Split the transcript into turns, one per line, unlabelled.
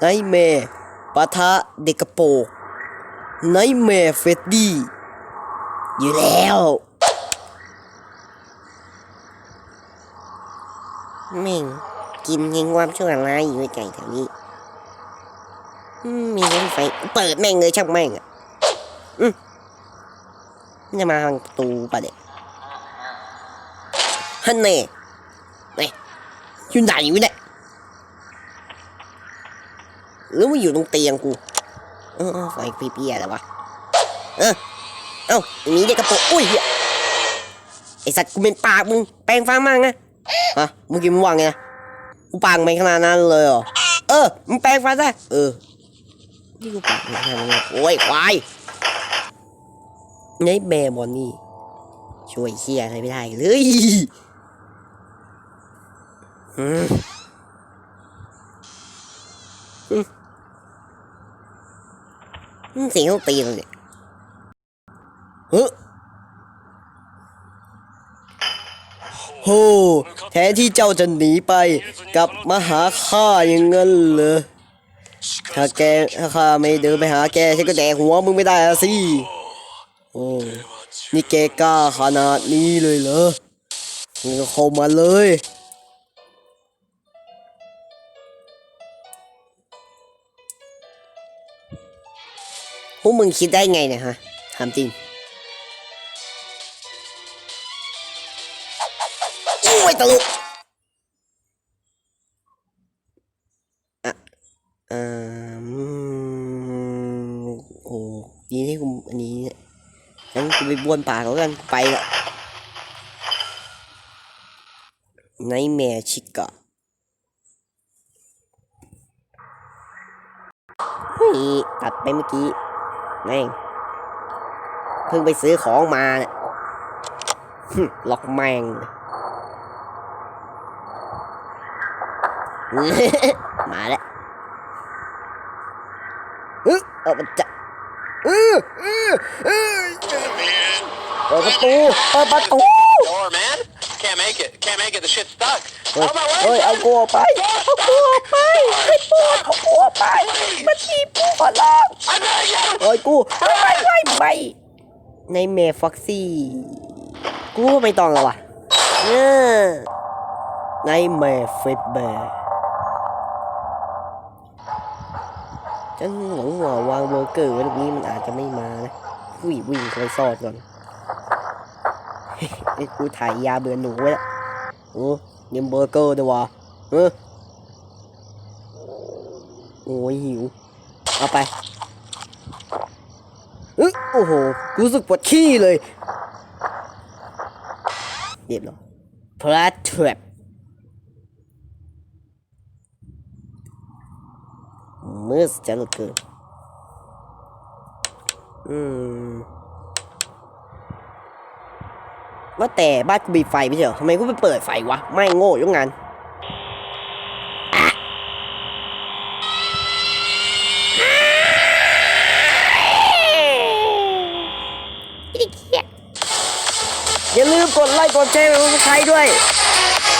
ไนแมร์ปะทะเด็กกระโปรงไนแมร์เฟดดี้อยู่แล้ว
แม่งกินยังความชั่วร้ายอยู่ไกลแถวนี้มมีรถไฟเปิดแม่งเลยช่างแม่งอะอืมจะมาทางประตูปะเด็กฮันเน่เน่อยู่ไหนอยู่เนี่ หรือว่าอยู่ตรงเตียงกูเออไฟเปียๆแล้ววะเออเอ้าอันนี้เด็กกระโปรงอุ้ยเฮียไอสัตว์กูเป็นปากมึงแปลงฟังมั่งนะฮะเมื่อกี้มึงว่าไงนะกูปากไม่ขนาดนั้นเลยเหรอเออมึงแปลงฟันซะเออนี่กูปากไม่ขนาดนั้นโอ้ยควาย
ไนแมร์บอนนี่
ช่วยเชียอะไรไม่ได้เลยอืมอืมอืม เสียงเขาตีเลยเนี่ย
เฮ้อโหแทนที่เจ้าจะหนีไปกลับมาหาข้าอย่างนั้นเหรอถ้าแกถ้าข้าไม่เดินไปหาแกฉันก็แดกหัวมึงไม่ได้อะสิโอ้นี่แกกล้าขนาดนี้เลยเหรอมึงก็เข้ามาเลย
วกมึงคิดได้ไงเนี่ยฮะถามจริงโอ้ยตลกอะอ่าอืมโอ้ดีที่กูอันนี้งั้นกูไปบ้วนปากแล้วกันไปละไนแมร์ชิกะเฮ้ยตัดไปเมื่อกี้ แม่งเพิ่งไปซื้อของมาเนี่ยหึล็อกแมงมาแล้วเออเอามันจะเออเออเออเปิดประตูเปิดประตู
Door, man. Can't make it. Can't make it. The shit's stuck.
เฮ้ย
On my way.
เฮ้ยเอากูออกไปเอากูออกไปให้ปวดเอากูออกไปมันทีปู ขอร้อง
I beg you.
เฮ้ยกูไม่ไม่ไม่ไม่ในเมฟ็อกซี่ กูไม่ต้องแล้ววะเออในเมฟเฟดแบร์ฉันหวังว่าวางเบอร์เกอร์ไว้ตรงนี้มันอาจจะไม่มานะวิ่งวิ่งเข้าไปซอนก่อนไอ้กูถ่ายยาเบื่อหนูไว้ล้วโอ้ยังเบอร์เกอร์ด้วยวะเออโอ้ยหิว เอาไปเอยโอ้โห รู้สึกปวดขี้เลย เรียบร้อยพลาสทรปมืสจะเลือเกินอืมว่าแต่บ้านกูมีไฟไม่ใช่เหรอทำไมกูไปเปิดไฟวะ ไม่โง่ยังงาน อย่าลืมกดไลค์กดแชร์กดซับสไครต์ด้วย